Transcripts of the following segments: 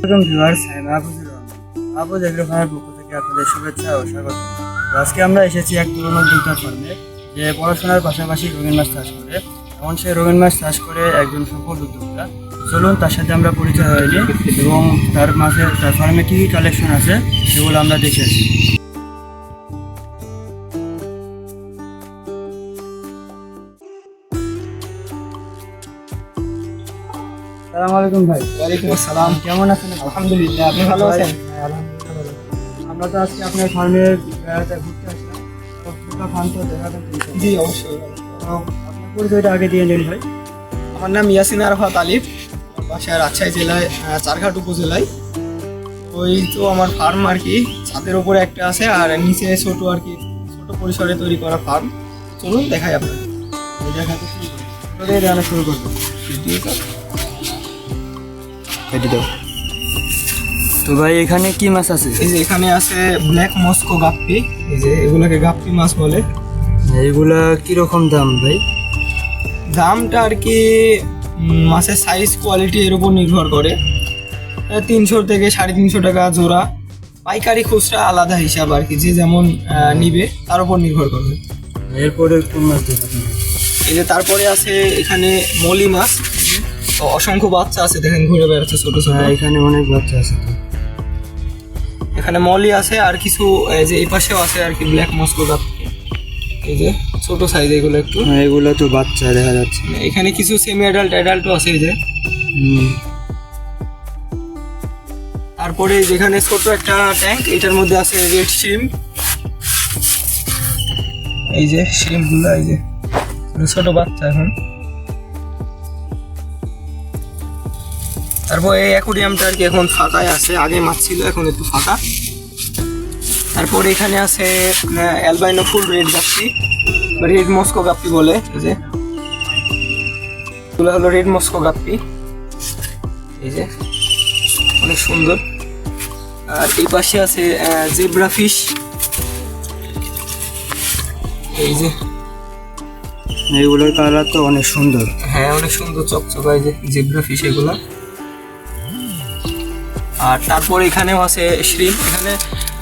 Welcome viewers, আমি Mahfuzur Rahman. Mahfuz agro ফার্মের পক্ষ থেকে আপনাদের শুভেচ্ছা ও স্বাগত। আজকে আমরা এসেছি এক তরুণ উদ্যোক্তার ফার্মে যে পড়াশোনার পাশাপাশি রঙিন মাছ চাষ করে। এমন সে রঙিন মাছ চাষ করে একজন সফল উদ্যোক্তা। চলুন, তার সাথে আমরা পরিচয় হয়ে নিই এবং তার মাঝে তার ফার্মে কী কী কালেকশন আছে, সেগুলো আমরা দেখে আসি। সালাম আলাইকুম ভাই। ওয়ালাইকুম আসসালাম। কেমন আছেন? আলহামদুলিল্লাহ আপনি ভালো আছেন। আমরা তো আজকে আপনার ফার্মে বেড়াতে ঘুরতে আসলাম। তো ফার্ম তো দেখাবেন জি অবশ্যই। তো আপনার পরিচয়টা আগে দিয়ে নিন ভাই। আমার নাম ইয়াসিন আরফাত আলিফ। বাসা রাজশাহী জেলায় চারঘাট উপজেলায়। ওই তো আমার ফার্ম আর কি। ছাদের উপরে একটা আছে আর নিচে ছোট আর কি ছোট পরিসরে তৈরি করা ফার্ম চলুন দেখাই আপনার দেখাতে শুরু করি। ছোট দিয়ে শুরু করব তো ভাই এখানে কি মাছ আছে? এই যে এখানে আছে ব্ল্যাক মস্কো গাপ্পি। এই যে এগুলোকে গাপ্পি মাছ বলে। এইগুলা কীরকম দাম ভাই? দামটা আর কি মাছের সাইজ কোয়ালিটি এর উপর নির্ভর করে। তিনশো থেকে সাড়ে তিনশো টাকা জোড়া। পাইকারি খুচরা আলাদা হিসাব আর কি যে যেমন নিবে তার উপর নির্ভর করবে। এরপরে কোন মাছ এই যে তারপরে আছে এখানে মলি মাছ। অসংখ্য বাচ্চা আছে দেখেন ঘুরে বেড়াচ্ছে ছোট ছোট। হ্যাঁ এখানে অনেক বাচ্চা আছে এখানে মলি আছে আর কিছু এই যে এই পাশেও আছে আর কি ব্ল্যাক মস্কো এই যে ছোট সাইজ এগুলো একটু। হ্যাঁ এগুলো তো বাচ্চা দেখা যাচ্ছে। এখানে কিছু সেমি অ্যাডাল্ট অ্যাডাল্টও আছে এই যে। তারপরে যেখানে ছোট একটা ট্যাঙ্ক এটার মধ্যে আছে রেড শ্রিম এই যে শ্রিমগুলো এই যে। ছোট বাচ্চা এখন। তারপর এই অ্যাকুরিয়ামটা আর কি এখন ফাঁকায় আছে আগে মাছ ছিল এখন একটু ফাঁকা। তারপর এখানে আছে albino full red guppy red Moscow guppy বলে এই যে। এগুলো হলো রেড মস্কো গাপ্পি এই যে অনেক সুন্দর। আর এই পাশে আছে জেব্রা ফিশ এই যে। এইগুলোর কালার তো অনেক সুন্দর। হ্যাঁ অনেক সুন্দর চকচকা এই যে জেব্রা ফিশ এগুলো। আর তারপর এখানেও আছে শ্রিম এখানে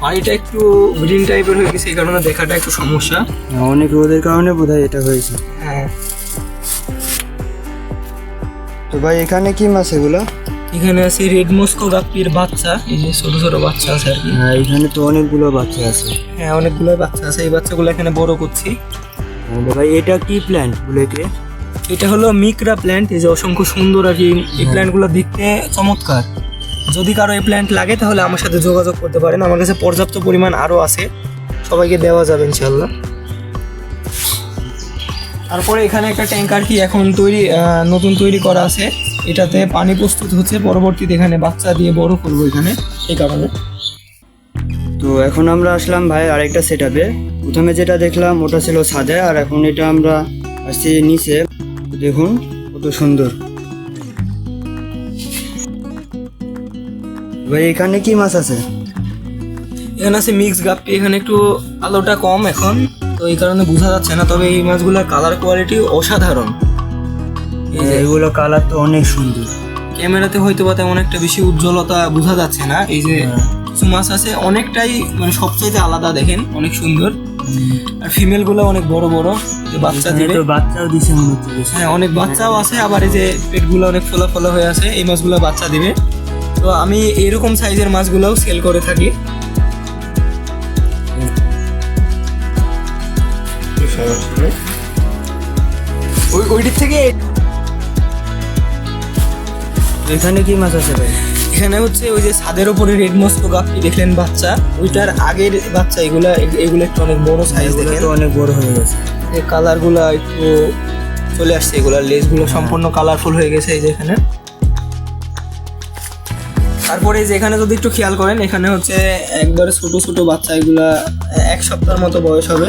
পানিটা একটু গ্রিন টাইপের হয়ে গেছে এই কারণে দেখাটা একটু সমস্যা। অনেক রোদের কারণে বোধহয় এটা হয়েছে। হ্যাঁ। তো ভাই এখানে কি মাছ এগুলো? এখানে আছে রেড মস্কো গাপ্পির বাচ্চা এই যে ছোট ছোট বাচ্চা আছে আর কি। হ্যাঁ এখানে তো অনেকগুলো বাচ্চা আছে। হ্যাঁ অনেকগুলো বাচ্চা আছে এই বাচ্চাগুলো এখানে বড় করছি। হ্যাঁ, তো ভাই এটা কি প্ল্যান্ট বলেকে এটা হলো মিকরা প্ল্যান্ট এই যে অসংখ্য সুন্দর আর কি এই প্ল্যান্টগুলো দেখতে চমৎকার। যদি কারও এই প্ল্যান্ট লাগে, তাহলে আমার সাথে যোগাযোগ করতে পারেন। আমার কাছে পর্যাপ্ত পরিমাণ আরও আছে। সবাইকে দেওয়া যাবে ইনশাল্লাহ তারপরে এখানে একটা ট্যাঙ্কার কি এখন তৈরি নতুন তৈরি করা আছে। এটাতে পানি প্রস্তুত হচ্ছে। পরবর্তীতে এখানে বাচ্চা দিয়ে বড় করব এখানে, এই কারণে। তো এখন আমরা আসলাম ভাই আরেকটা সেট আপে প্রথমে যেটা দেখলাম, ওটা ছিল সাদা আর এখন এটা আমরা আসছি নিচে। দেখুন, কত সুন্দর। ভাই এখানে কি মাছ আছে? এখানে আছে মিক্স গাপ্পি এখানে একটু আলোটা কম এখন তো এই কারণে বোঝা যাচ্ছে না তবে এই মাছগুলোর কালার কোয়ালিটি অসাধারণ। এই যে এগুলো কালার তো অনেক সুন্দর। ক্যামেরাতে হয়তো বা তেমন একটা বেশি উজ্জ্বলতা বোঝা যাচ্ছে না এই যে কিছু মাছ আছে অনেকটাই মানে সবচাইতে আলাদা দেখেন অনেক সুন্দর। আর ফিমেলগুলো অনেক বড় বড় বাচ্চা দিবে। বাচ্চাও দিছে মনে হচ্ছে হ্যাঁ অনেক বাচ্চাও আছে আবার এই যে পেটগুলো অনেক ফোলা ফোলা হয়ে আছে এই মাছগুলো বাচ্চা দিবে। তো আমি এরকম সাইজের মাছগুলোও সেল করে থাকি। ওই ওই দিক থেকে এখানে কি মাছ আছে ভাই? এখানে হচ্ছে ওই যে ছাদের উপরে রেড মস্কো গাপটি দেখলেন বাচ্চা। ওইটার আগের বাচ্চা এগুলা এগুলো একটু অনেক বড় সাইজ দেখেন। অনেক বড় হয়ে গেছে। এই কালারগুলো একটু চলে আসছে এগুলার লেজগুলো সম্পূর্ণ কালারফুল হয়ে গেছে এই যে এখানে। তারপরে যে এখানে যদি একটু খেয়াল করেন এখানে হচ্ছে একবারে ছোট ছোট বাচ্চা এগুলা এক সপ্তাহের মতো বয়স হবে।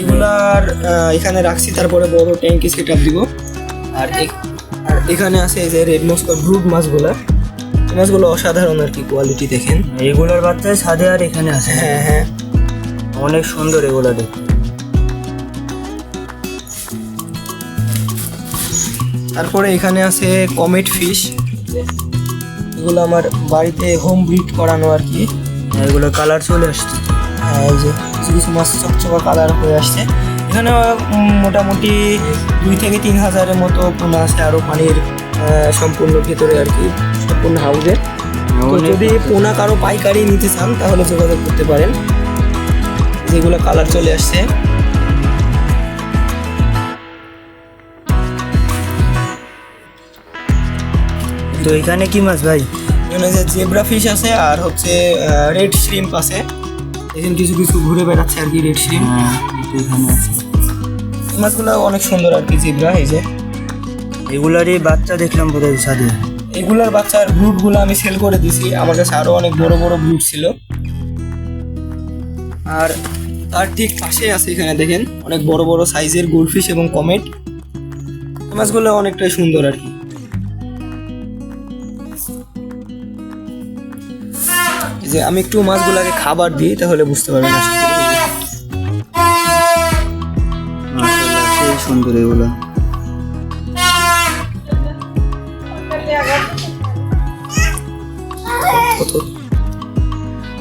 এগুলার এখানে রাখছি তারপরে বড় ট্যাঙ্কি সেট আপ দিব। আর আর এখানে আছে এই যে রেড মস্কো ব্রুড মাছগুলা মাছগুলো অসাধারণ আর কি কোয়ালিটি দেখেন। এগুলোর বাচ্চা সাদে আর এখানে আছে? হ্যাঁ হ্যাঁ। অনেক সুন্দর এগুলো দেখতে। তারপরে এখানে আছে কমেট ফিশ এগুলো আমার বাড়িতে হোম ব্রিড করানো আর কি। এগুলো কালার চলে আসছে। এই যে কিছু কিছু মাছ চকচকা কালার হয়ে আসছে। এখানে মোটামুটি দুই থেকে তিন হাজারের মতো পোনা আছে আরও পানির সম্পূর্ণ ভেতরে আর কি সম্পূর্ণ হাউজে তো যদি পোনা কারও পাইকারি নিতে চান তাহলে যোগাযোগ করতে পারেন। যেগুলো কালার চলে আসছে। তো এখানে কি মাছ ভাই? এখানে যে জেব্রা ফিশ আছে আর হচ্ছে রেড শ্রিম্প আছে। এখানে কিছু কিছু ঘুরে বেড়াচ্ছে আর কি রেড শ্রিম্প হ্যাঁ এখানে আছে। মাছগুলো অনেক সুন্দর আর কি জেব্রা এই যে। এগুলারই বাচ্চা দেখলাম বোধহয় সাথে এগুলার বাচ্চার ব্রুটগুলো আমি সেল করে দিছি। আমার কাছে আরও অনেক বড় বড় ব্রুট ছিল। আর তার ঠিক পাশে আছে এখানে দেখেন অনেক বড় বড় সাইজের গোল্ডফিশ এবং কমেট মাছগুলো অনেকটাই সুন্দর আর কি। যে আমি একটু মাছগুলোকে খাবার দিই তাহলে বুঝতে পারবেন সেই সুন্দর এগুলো। কত?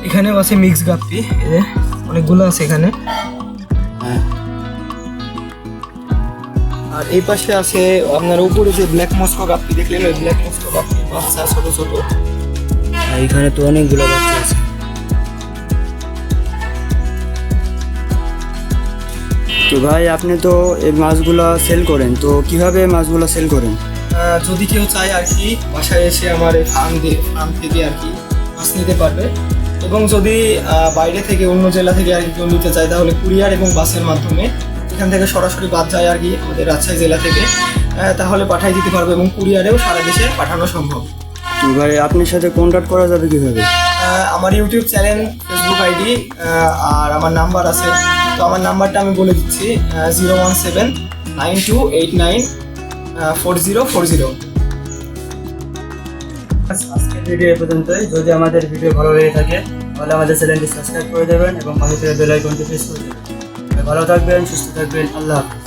এখানেও আছে মিক্স গাপ্পি অনেকগুলো আছে এখানে। হ্যাঁ। আর এই পাশে আছে আপনার উপরে যে ব্ল্যাক মস্কো গাপ্পি দেখলেন ওই ব্ল্যাক মস্কো গাপ্পি বাচ্চা ছোট ছোট। আর এখানে তো অনেকগুলো বাচ্চা আছে। তো ভাই, আপনি তো এই মাছগুলা সেল করেন, তো কীভাবে মাছগুলা সেল করেন? যদি কেউ চায় আর কি, বাসায় এসে আমার এই ফার্ম দিয়ে ফার্ম থেকে আর কি মাছ নিতে পারবে। এবং যদি বাইরে থেকে অন্য জেলা থেকে আর কি কেউ নিতে চায়, তাহলে কুরিয়ার এবং বাসের মাধ্যমে এখান থেকে সরাসরি বাদ যায় আর কি আমাদের রাজশাহী জেলা থেকে তাহলে পাঠিয়ে দিতে পারবে এবং কুরিয়ারেও সারা দেশে পাঠানো সম্ভব। ভাই আপনার সাথে কন্ট্যাক্ট করা যাবে কীভাবে? আমার ইউটিউব চ্যানেল ফেসবুক আইডি আর আমার নাম্বার আছে। তো আমার নাম্বারটা আমি বলে দিচ্ছি zero one seven nine two eight nine four zero four zero. আজকের ভিডিও এ পর্যন্তই। যদি আমাদের ভিডিও ভালো লেগে থাকে তাহলে আমাদের চ্যানেলটি সাবস্ক্রাইব করে দেবেন এবং পাশে থেকে বেল আইকনটি প্রেস করে দেবেন। ভালো থাকবেন সুস্থ থাকবেন আল্লাহ হাফেজ।